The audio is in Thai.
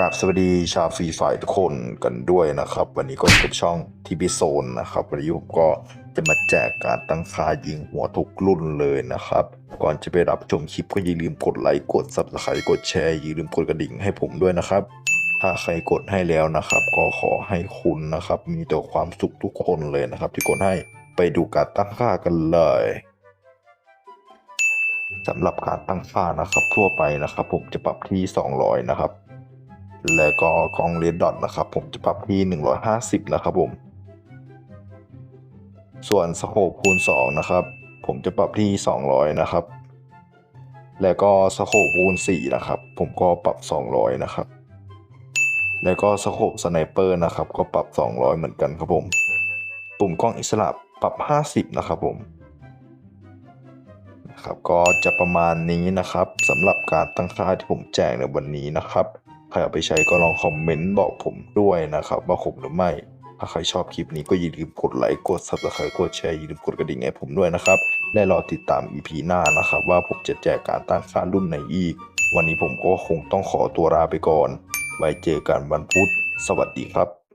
กราบสวัสดีชาวฟรีไฟทุกคนกันด้วยนะครับ วันนี้ก็อยู่กับช่องทีบีโซนนะครับวันนี้ผมก็จะมาแจกการตั้งค่ายิงหัวทุกรุ่นเลยนะครับ ก่อนจะไปรับชมคลิปก็อย่าลืมกดไลค์กด subscribe กดแชร์อย่าลืมกดกระดิ่งให้ผมด้วยนะครับ ถ้าใครกดให้แล้วนะครับ ก็ขอให้คุณนะครับ มีแต่ความสุขทุกคนเลยนะครับ ที่กดให้ไปดูการตั้งค่ากันเลยสำหรับการตั้งค่านะครับ ทั่วไปนะครับ ผมจะปรับที่ 200 นะครับ แล้วก็กล้องเลดดอทนะครับผมจะปรับที่ 150 นะครับผม ส่วนสโคปคูณ 2 นะครับ ผมจะปรับที่ 200 นะครับ แล้วก็สโคปคูณ 4 นะครับ ผมก็ปรับ 200 นะครับ แล้วก็สโคปสไนเปอร์นะครับ ก็ปรับ 200 เหมือนกันครับผม ปุ่มกล้องอิสระปรับ 50 นะครับผมนะครับก็จะประมาณนี้นะครับสำหรับการตั้งค่าที่ผมแจกในวันนี้นะครับ ใครเอาไปใช้ก็ลองคอมเมนต์บอกผมด้วยนะครับว่าผมหรือไม่ ถ้าใครชอบคลิปนี้ก็อย่าลืมกดไลค์กด subscribe กดแชร์อย่าลืมกดกระดิ่งให้ผมด้วยนะครับและรอติดตาม EP หน้านะครับ ว่าผมจะแจกการตั้งค่ารุ่นไหนอีก วันนี้ผมก็คงต้องขอตัวลาไปก่อน ไว้เจอกันวันพุธ สวัสดีครับ